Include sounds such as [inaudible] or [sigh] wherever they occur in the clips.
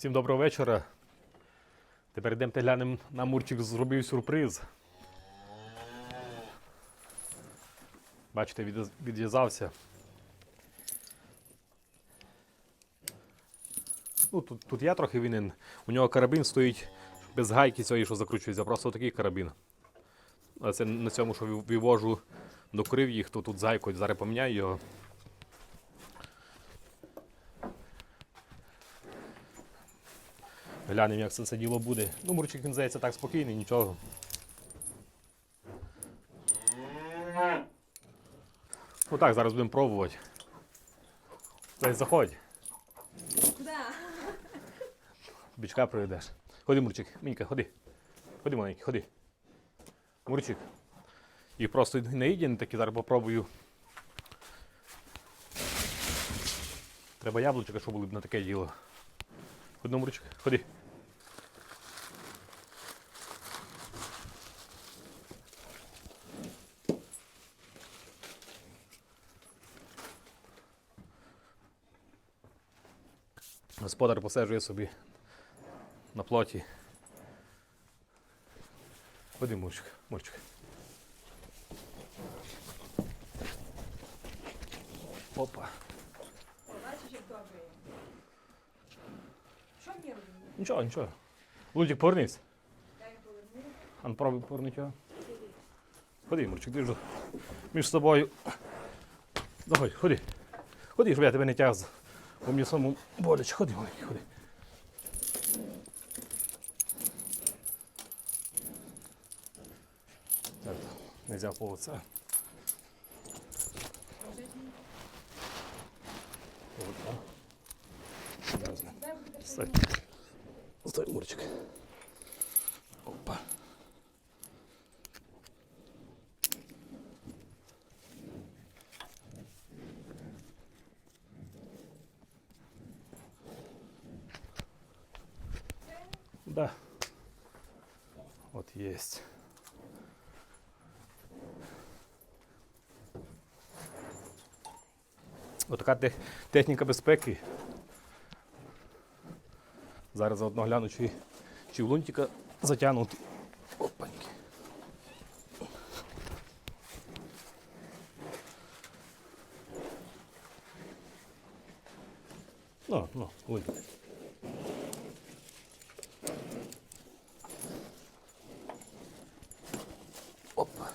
Всім доброго вечора. Тепер йдемо глянемо, нам Мурчик зробив сюрприз. Бачите, відв'язався. Ну, тут, тут я трохи винен. У нього карабін стоїть без гайки цієї, що закручується, просто такий карабін. А це на цьому, що вивожу до крив їх, то тут з зараз поміняю його. Глянемо, як це, це діло буде. Ну, Мурчик він здається так спокійний, нічого. Ну так, зараз будемо пробувати. Дай заходь, Да. бічка приведеш. Ходи, Мурчик, Мінька, ходи. Ходи, маленький, ходи. Мурчик. І просто не їдені такі, зараз попробую. Треба яблучка, щоб були б на таке діло. Ходи, Мурчик, ходи. Господар посаджує собі на плоті. Ходи, Мурчик, Мурчик. Опа. Бачиш, як добре. Що мені робити? Нічого, нічого. Лудик, повернись. Їх поверну. Ан пробуй повернути його. Ходи, Мурчик, ти ж між собою. Заходь, ходи. Ходи, щоб я тебе не тяг. Бо мені самому боляче. Ходи, маленький, ходи. Так, нельзя по оце. Вот, а. Стой. Стой, Мурчик. Опа. Да. Вот есть. Отака тех- техніка безпеки. Зараз заодно гляну, чи, чи в лунтика затягнути. Опаньки. Ну, ну, лунтик. Опа.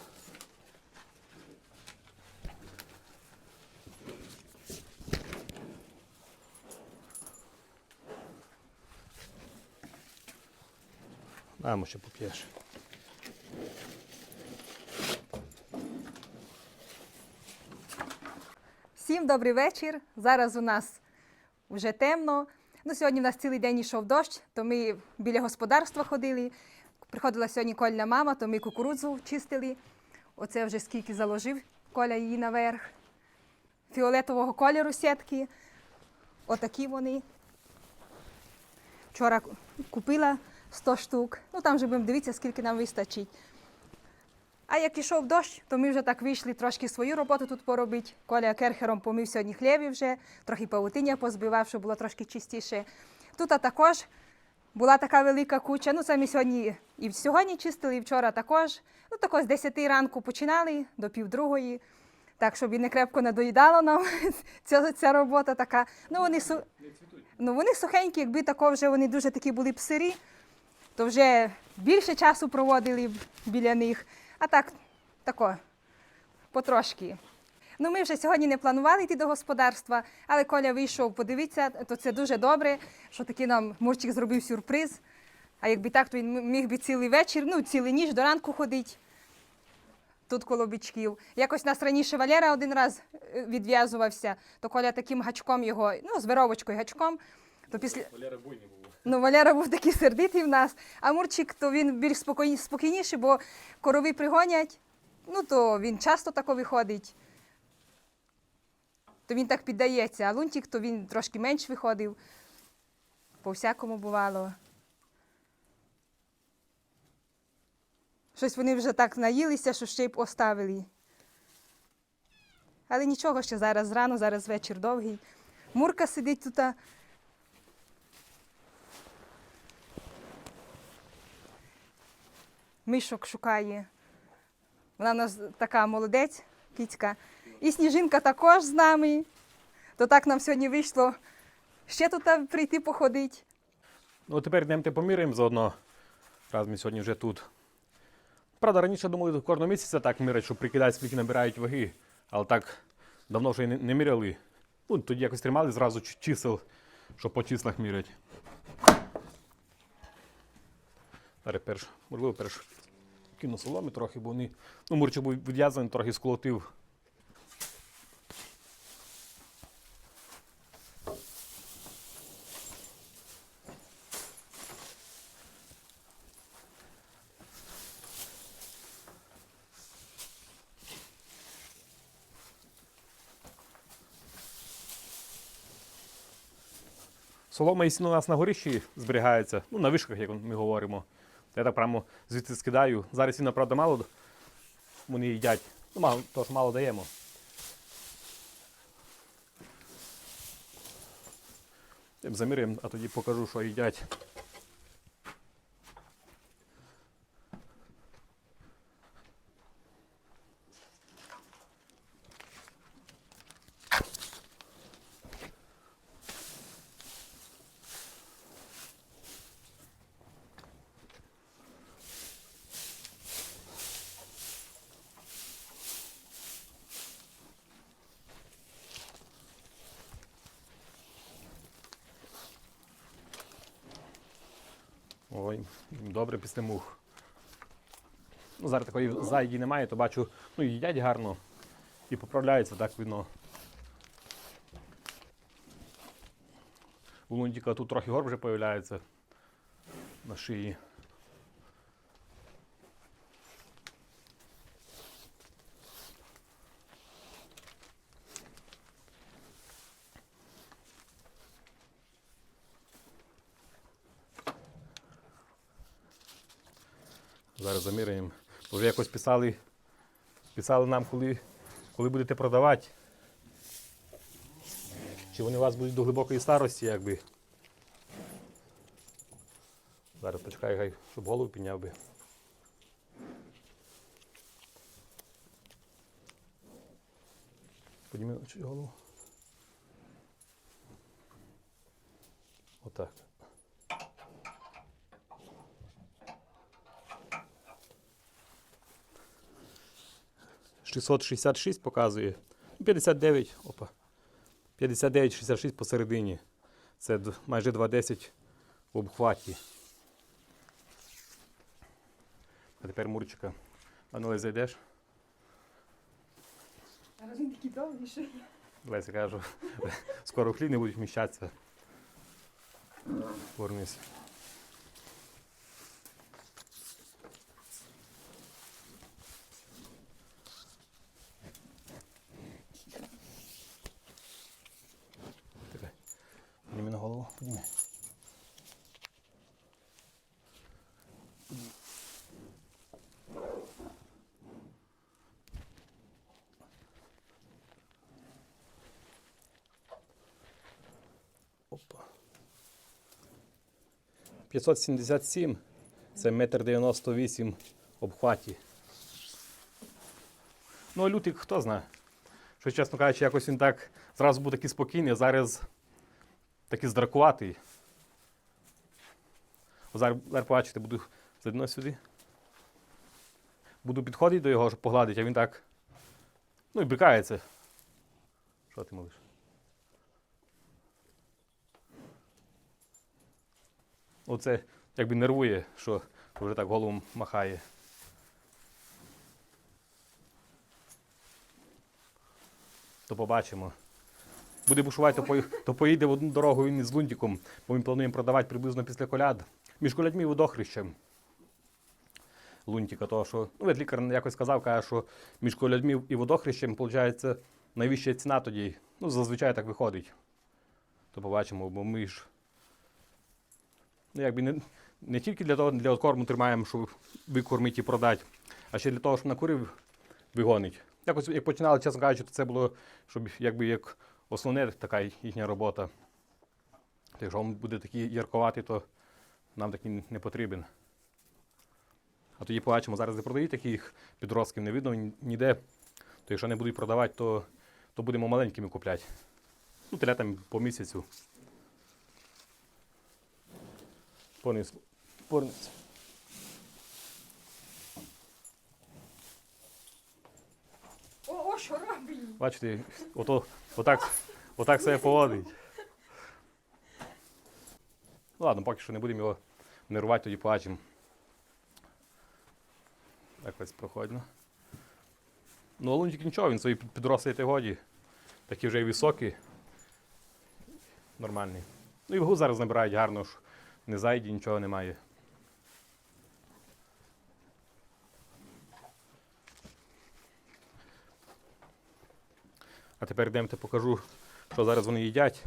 Мамо. Всім добрий вечір. Зараз у нас вже темно. Ну, сьогодні в нас цілий день йшов дощ, то ми біля господарства ходили. Приходила сьогодні Кольна мама, то ми кукурудзу чистили. Оце вже скільки заложив Коля її наверх. Фіолетового кольору сітки. Отакі вони. Вчора купила 100 штук. Ну там вже будемо дивитися, скільки нам вистачить. А як ішов дощ, то ми вже так вийшли трошки свою роботу тут поробити. Коля керхером помив сьогодні хлібі вже, трохи павутиння позбивав, щоб було трошки чистіше. Тут також була така велика куча. Ну, це ми сьогодні і сьогодні чистили, і вчора також. Ну, тако з 10 ранку починали до півдругої. Так, щоб і не крепко надоїдало нам [laughs] ця, ця робота така. Ну, вони, су... ну, вони сухенькі, якби тако вже вони дуже такі були б сирі, то вже більше часу проводили біля них. А так, тако, потрошки. Ну, ми вже сьогодні не планували йти до господарства, але Коля вийшов, подивитися, то це дуже добре, що таки нам Мурчик зробив сюрприз. А якби так, то він міг би цілий вечір, ну, цілу ніч до ранку ходити тут коло бичків. Якось нас раніше Валера один раз е, відв'язувався, то Коля таким гачком його, ну, з веровочкою гачком, то після. Валера буйний був. Ну, Валера був такий сердитий в нас, а Мурчик то він більш спокійні- спокійніший, бо корови пригонять, ну то він часто тако виходить. То він так піддається, а Лунтик то він трошки менш виходив. По всякому бувало. Щось вони вже так наїлися, що ще й оставили. Але нічого, ще зараз рано, зараз вечір довгий. Мурка сидить тут, мишок шукає. Вона в нас така молодець, кицька. І сніжинка також з нами. То так нам сьогодні вийшло ще тут прийти походити. Ну, тепер йдемо поміряємо заодно. Раз ми сьогодні вже тут. Правда, раніше думали кожного місяця так мірять, щоб прикидати, скільки набирають ваги. Але так давно вже й не міряли. Ну, тоді якось тримали зразу чисел, щоб по числах мірять. Зараз перш, можливо, перш кину соломи трохи, бо вони. Ну, мурчик був відв'язаний, трохи сколотив. Солома і у нас на горищі зберігається, ну, на вишках, як ми говоримо. Я так прямо звідси скидаю. Зараз сіна, правда, мало вони їдять. Ну, мало, тож мало даємо. Заміримо, а тоді покажу, що їдять. Ой, добре після мух. Ну, зараз такої зайді немає, то бачу, ну їдять гарно і поправляються так видно. У лундіка тут трохи горб вже появляється на шиї. Зараз заміряємо. Вже якось писали, писали нам, коли, коли будете продавати. Чи вони у вас будуть до глибокої старості, якби. Зараз почекай, хай, щоб голову підняв би. Підніми голову. Отак. 666 показує. 59, опа. 59,66 посередині. Це майже 2,10 в обхваті. А тепер Мурчика. А ну зайдеш. Зараз він такий довгий, що Леся кажу, [laughs] скоро в хліб не будуть вміщатися. Повернись. Чекай. Підніми підніми. Опа. 577 це метр 98 обхваті. Ну, а лютий хто знає. Що, чесно кажучи, якось він так зразу був такий спокійний, зараз такий здракуватий. Зараз, побачите, буду задно сюди. Буду підходити до його, щоб погладити, а він так. Ну і брикається. Що ти малиш? Оце якби нервує, що вже так голову махає. То побачимо. Буде бушувати, то, пої- то поїде в одну дорогу він із Лунтиком, бо ми плануємо продавати приблизно після коляд. Між колядьми і водохрещем. Лунтика, того, що ну, лікар якось сказав, каже, що між колядьми і водохрещем, виходить, найвища ціна тоді. Ну, зазвичай так виходить. То побачимо, бо ми ж ну, якби не, не тільки для того, для корму тримаємо, щоб викормити і продати, а ще для того, щоб на курів вигонить. Якось як починали, чесно кажучи, то це було, щоб якби як основне така їхня робота. Якщо він буде такий ярковатий, то нам такий не потрібен. А тоді побачимо, зараз не продають таких підростків, не видно ніде. То якщо не будуть продавати, то, то будемо маленькими купляти. Ну, телятам по місяцю. Пониз. Пониз. О, о, що робить? Бачите, ото, отак, отак себе поводить. Ну, ладно, поки що не будемо його нервувати, тоді побачимо. Ось проходно. Ну, а лунтик нічого, він свої підрослий годі. Такі вже й високі. Нормальний. Ну і вагу зараз набирають гарно, ж не зайді, нічого немає. А тепер йдемте покажу, що зараз вони їдять.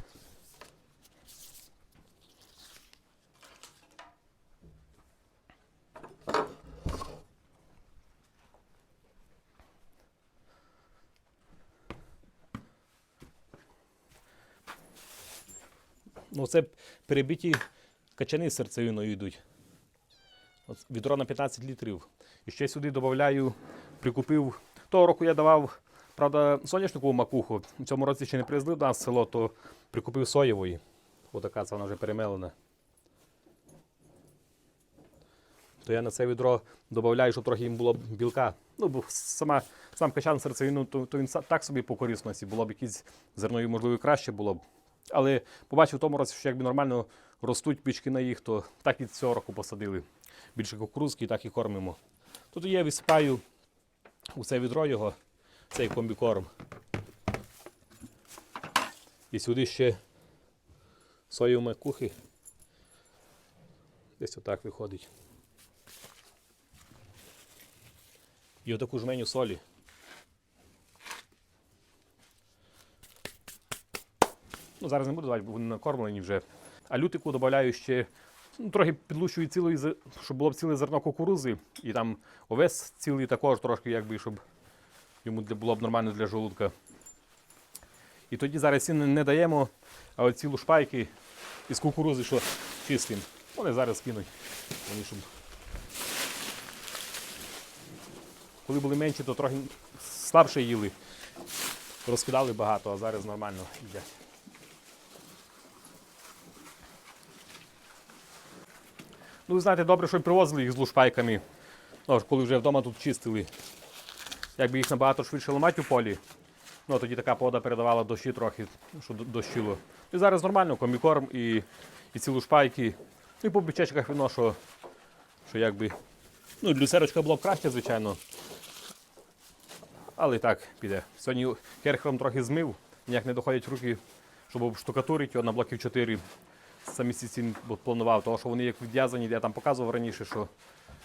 Ну, це перебиті качани з серцевиною йдуть. Відро на 15 літрів. І ще сюди додаю, прикупив. Того року я давав, правда, соняшникову макуху. В цьому році ще не привезли до нас в село, то прикупив соєвої. Отака це вона вже перемелена. То я на це відро додаю, щоб трохи їм було білка. Ну, бо сама, сам качан серцевину, то, то він так собі по корисності. Було б якісь зернові, можливо, краще було б. Але побачив в тому році, що якби нормально ростуть пічки на їх, то так і цього року посадили. Більше кукурузки, так і кормимо. Тут я висипаю у це відро його, цей комбікорм. І сюди ще соєві макухи. Десь отак виходить. І отаку жменю солі. Ну, зараз не буду давати, бо вони накормлені вже. А лютику додаю ще ну, трохи підлущую зе- щоб було б ціле зерно кукурузи. І там овес цілий також трошки, якби, щоб йому було б нормально для желудка. І тоді зараз не, даємо, а цілу шпайки із кукурузи, що чистим. Вони зараз кинуть. Вони, щоб... Коли були менші, то трохи слабше їли. Розкидали багато, а зараз нормально їдять. Ну, ви знаєте, добре, що привозили їх з лушпайками. Ну, коли вже вдома тут чистили. Якби їх набагато швидше ламати у полі, ну тоді така погода передавала дощі трохи, що дощило. І зараз нормально, комікорм і, і ці лушпайки. Ну і по бічечках видно, що, що якби. Ну, люцерочка було б краще, звичайно. Але і так піде. Сьогодні керхером трохи змив, ніяк не доходять руки, щоб штукатурити його на блоків 4 самі ці планував, тому що вони як відв'язані, я там показував раніше, що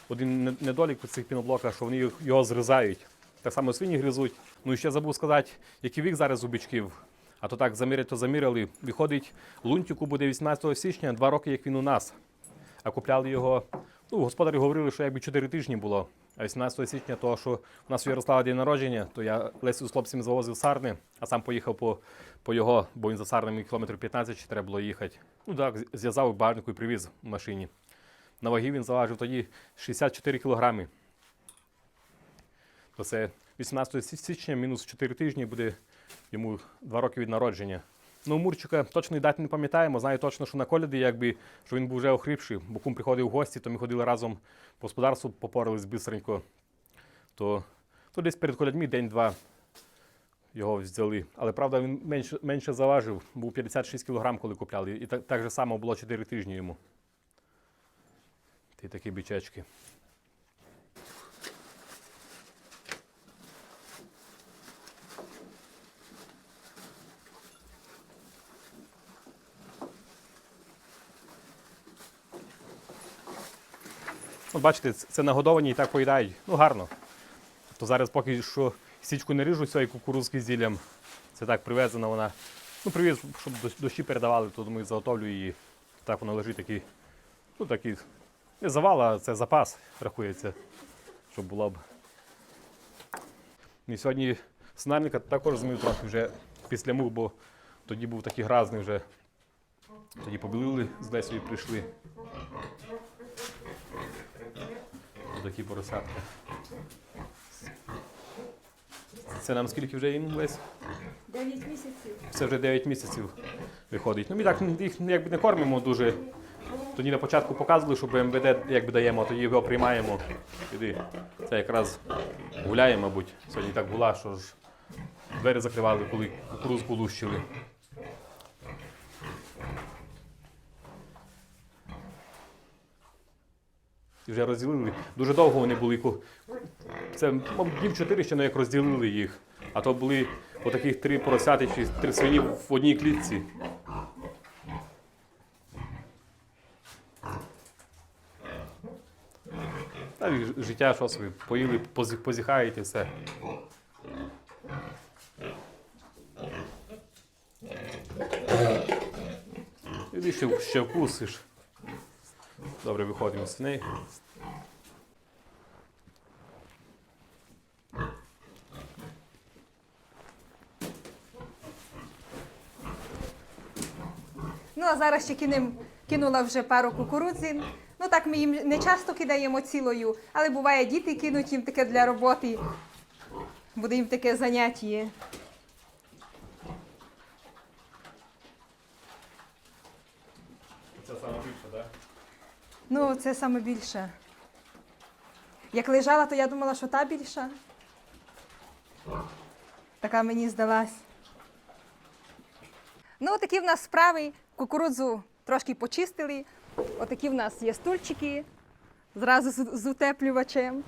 один недолік у цих піноблоках, що вони його зрізають. Так само свині гризуть. Ну і ще забув сказати, який вік зараз у бичків. А то так замірять, то заміряли. Виходить, лунтику буде 18 січня, два роки, як він у нас. А купляли його. Ну, господарі говорили, що якби 4 тижні було. А 18 січня, того, що у нас у Ярослава день народження, то я Лесю з хлопцями завозив Сарни, а сам поїхав по, по його, бо він за Сарнами кілометрів 15 ще треба було їхати. Ну так, зв'язав багажнику і привіз в машині. На вагі він заважив тоді 64 кілограми. То це 18 січня, мінус 4 тижні буде йому 2 роки від народження. Ну, Мурчика точної дати не пам'ятаємо. Знаю точно, що на коляді, якби що він був вже охрипший, бо кум приходив в гості, то ми ходили разом по господарству, попорались бистренько. То, то десь перед колядьми день-два його взяли. Але правда, він менше, менше заважив, був 56 кг, коли купляли. І так, так же само було 4 тижні йому. Ті такі бичечки. От бачите, це нагодовані і так поїдають. Ну гарно. То зараз поки що січку не ріжу цієї кукурузки з зіллям. Це так привезена вона. Ну, привіз, щоб дощі передавали, то думаю, заготовлю її. Так вона лежить такий, ну такий, не завал, а це запас рахується, щоб було б. І сьогодні снарника також змив трохи вже після мух, бо тоді був такий гразний вже. Тоді побілили з Лесею прийшли. Такі поросятка. Це нам скільки вже їм весь? 9 місяців. Це вже 9 місяців виходить. Ну, ми так їх якби не кормимо дуже. Тоді на початку показували, що БМВД якби даємо, а тоді його приймаємо. Іди. Це якраз гуляє, мабуть. Сьогодні так була, що ж двері закривали, коли кукурузку лущили. І вже розділили. Дуже довго вони були. Це, днів чотири ще ну, як розділили їх. А то були отаких три поросяти чи три свині в одній клітці. Та і життя, що собі, поїли, позі- позіхають і все. Іди ще, ще вкусиш. Добре, виходимо з неї. Ну а зараз ще кинем, кинула вже пару кукурудзин. Ну так ми їм не часто кидаємо цілою, але буває діти кинуть їм таке для роботи. Буде їм таке заняття. Це саме більше, так? Ну, це саме більше. Як лежала, то я думала, що та більша. Така мені здалась. Ну, такі в нас справи. Кукурудзу трошки почистили. Отакі в нас є стульчики зразу з, утеплювачем.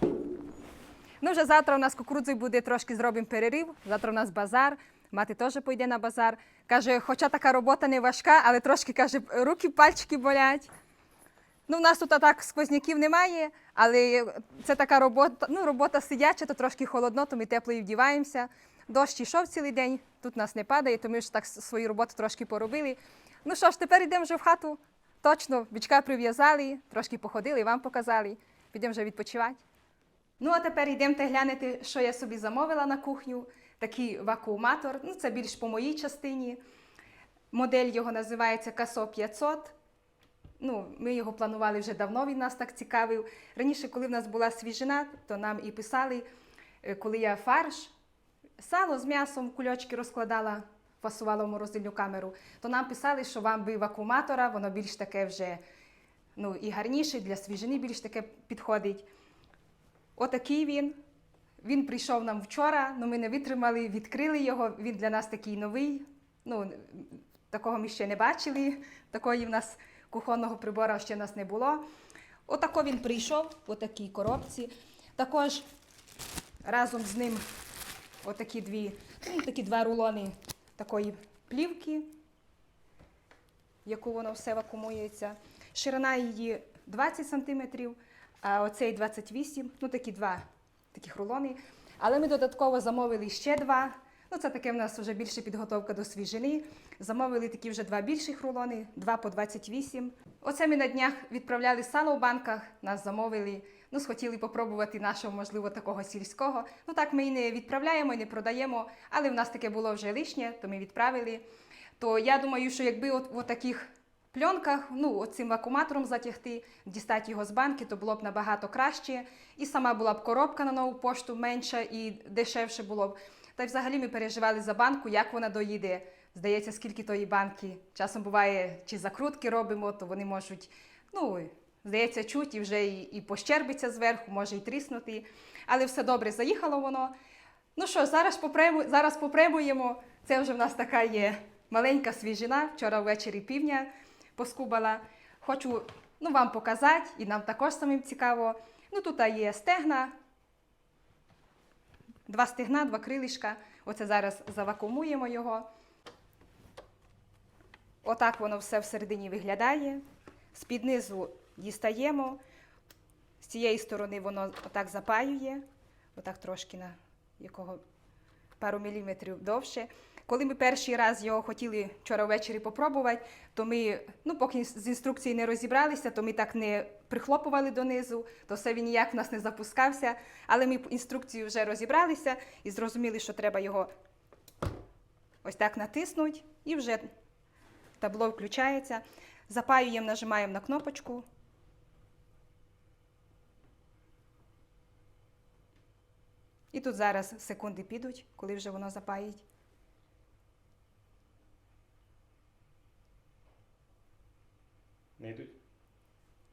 Ну, вже завтра у нас кукурудзою буде трошки зробимо перерив. Завтра у нас базар. Мати теж пойде на базар. Каже, хоча така робота не важка, але трошки каже, руки, пальчики болять. Ну, в нас тут так сквозняків немає, але це така робота, ну, робота сидяча, то трошки холодно, то ми тепло і вдіваємося. Дощ йшов цілий день, тут нас не падає, то ми ж так свою роботу трошки поробили. Ну що ж, тепер йдемо вже в хату. Точно, бичка прив'язали, трошки походили, вам показали. Підемо вже відпочивати. Ну, а тепер йдемо глянути, що я собі замовила на кухню. Такий вакууматор. Ну, це більш по моїй частині. Модель його називається Касо 500. Ну, ми його планували вже давно, він нас так цікавив. Раніше, коли в нас була свіжина, то нам і писали, е, коли я фарш, сало з м'ясом в кульочки розкладала, фасувала в морозильну камеру, то нам писали, що вам би вакууматора, воно більш таке вже ну, і гарніше, для свіжини більш таке підходить. Отакий він. Він прийшов нам вчора, але ми не витримали, відкрили його. Він для нас такий новий. Ну, такого ми ще не бачили. Такої в нас кухонного прибору ще нас не було. Отако він прийшов в такій коробці. Також разом з ним отакі дві, ну, такі два рулони такої плівки, яку воно все вакуумується. Ширина її 20 см, а оцей 28 ну такі два таких рулони. Але ми додатково замовили ще два. Ну, це таке в нас вже більше підготовка до свіжини. Замовили такі вже два більших рулони, два по 28. Оце ми на днях відправляли сало в банках, нас замовили. Ну, схотіли попробувати нашого, можливо, такого сільського. Ну так ми і не відправляємо, і не продаємо, але в нас таке було вже лишнє, то ми відправили. То я думаю, що якби от, от таких пленках, ну, цим вакууматором затягти, дістати його з банки, то було б набагато краще. І сама була б коробка на нову пошту менша і дешевше було б. Та й взагалі ми переживали за банку, як вона доїде. Здається, скільки тої банки. Часом буває, чи закрутки робимо, то вони можуть, ну, здається, чуть і вже і, і пощербиться зверху, може і тріснути. Але все добре, заїхало воно. Ну що, зараз попрему, зараз попремуємо. Це вже в нас така є маленька свіжина. Вчора ввечері півня поскубала. Хочу ну, вам показати, і нам також самим цікаво. Ну, тут є стегна, два стигна, два крилишка. Оце зараз завакуумуємо його. Отак воно все всередині виглядає. З-під низу дістаємо. З цієї сторони воно отак запаює, отак трошки на якого пару міліметрів довше. Коли ми перший раз його хотіли вчора ввечері попробувати, то ми, ну поки з інструкції не розібралися, то ми так не прихлопували донизу, то все він ніяк в нас не запускався. Але ми інструкцію вже розібралися і зрозуміли, що треба його ось так натиснути, і вже табло включається. Запаюємо, нажимаємо на кнопочку. І тут зараз секунди підуть, коли вже воно запаїть. Не йдуть?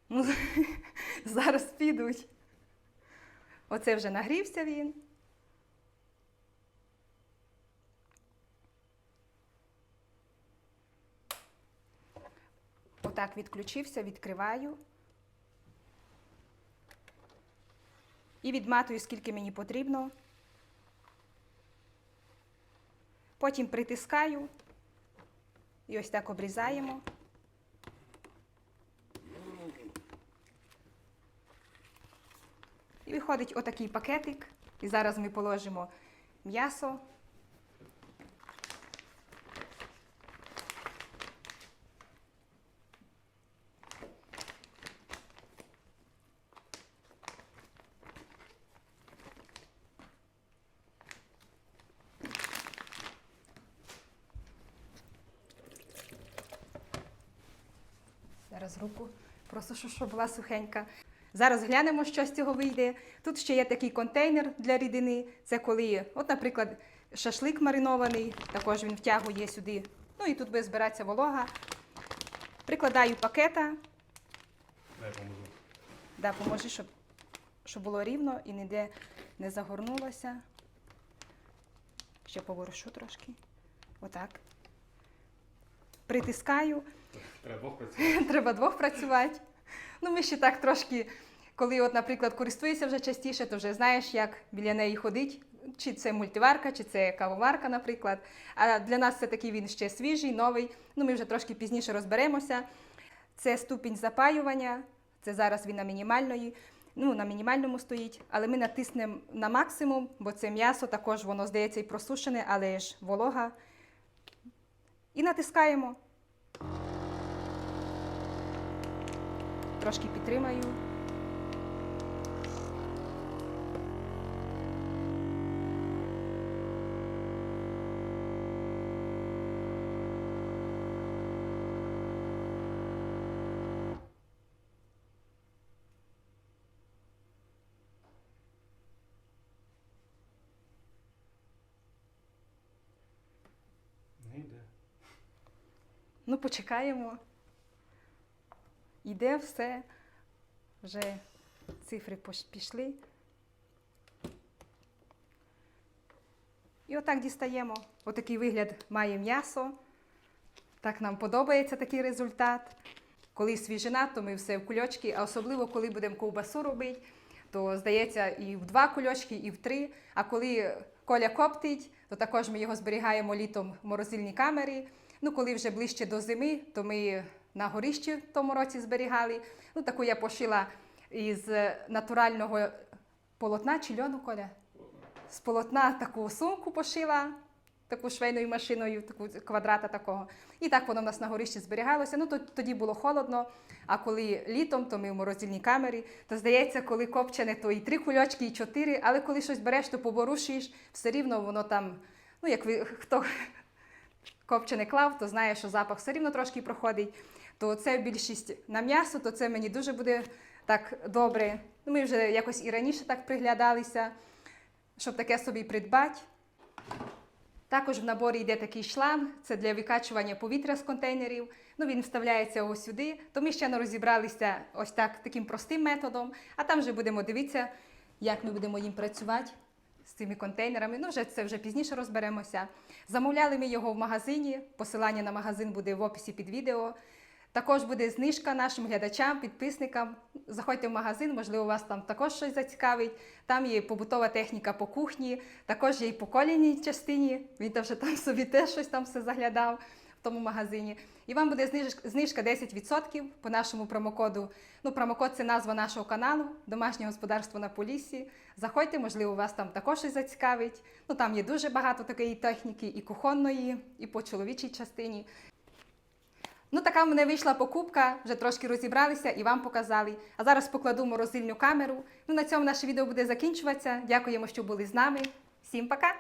Ну, [laughs] зараз підуть. Оце вже нагрівся він. Отак відключився, відкриваю. І відматую, скільки мені потрібно. Потім притискаю і ось так обрізаємо. Виходить отакий пакетик. І зараз ми положимо м'ясо. Зараз руку просушу, щоб була сухенька. Зараз глянемо, що з цього вийде. Тут ще є такий контейнер для рідини. Це коли, от, наприклад, шашлик маринований, також він втягує сюди. Ну і тут буде збиратися волога. Прикладаю пакета, Дай поможу. да, поможи, щоб, щоб було рівно і ніде не загорнулося. Ще поворушу трошки. Отак. Притискаю. Треба двох [laughs] працювати. Треба двох працювати. Ну, ми ще так трошки, коли, от, наприклад, користуєшся вже частіше, то вже знаєш, як біля неї ходить. Чи це мультиварка, чи це кавоварка, наприклад. А для нас це такий він ще свіжий, новий. Ну, ми вже трошки пізніше розберемося. Це ступінь запаювання, це зараз він на мінімальної, ну, на мінімальному стоїть, але ми натиснемо на максимум, бо це м'ясо також воно здається і просушене, але ж волога. І натискаємо. Трошки підтримаю. Не йде. Ну, почекаємо. Йде все. Вже цифри пішли. І отак дістаємо. Отакий вигляд має м'ясо. Так нам подобається такий результат. Коли свіжина, то ми все в кульочки, а особливо коли будемо ковбасу робити, то здається і в два кульочки, і в три. А коли коля коптить, то також ми його зберігаємо літом в морозильній камері. Ну, коли вже ближче до зими, то ми на горищі в тому році зберігали. Ну, таку я пошила із е, натурального полотна чи льону, Коля? З полотна таку сумку пошила, таку швейною машиною, таку квадрата такого. І так воно в нас на горищі зберігалося. Ну, то, тоді було холодно, а коли літом, то ми в морозильній камері. То здається, коли копчене, то і три кульочки, і чотири, але коли щось береш, то поборушуєш, все рівно воно там, ну як ви [laughs] хто копчене клав, то знає, що запах все рівно трошки проходить. То це більшість на м'ясо, то це мені дуже буде так добре. Ну, Ми вже якось і раніше так приглядалися, щоб таке собі придбати. Також в наборі йде такий шланг, це для викачування повітря з контейнерів. Ну, він вставляється ось сюди. То ми ще не розібралися ось так таким простим методом, а там вже будемо дивитися, як ми будемо їм працювати з цими контейнерами. Ну, вже це вже пізніше розберемося. Замовляли ми його в магазині. Посилання на магазин буде в описі під відео. Також буде знижка нашим глядачам, підписникам. Заходьте в магазин, можливо, вас там також щось зацікавить. Там є побутова техніка по кухні, також є і по колінній частині. Він там вже там собі теж щось там все заглядав в тому магазині. І вам буде знижка 10% по нашому промокоду. Ну, промокод це назва нашого каналу Домашнє господарство на Поліссі. Заходьте, можливо, вас там також щось зацікавить. Ну там є дуже багато такої техніки, і кухонної, і по чоловічій частині. Ну, така в мене вийшла покупка, вже трошки розібралися і вам показали. А зараз покладу морозильну камеру. Ну, на цьому наше відео буде закінчуватися. Дякуємо, що були з нами. Всім пока!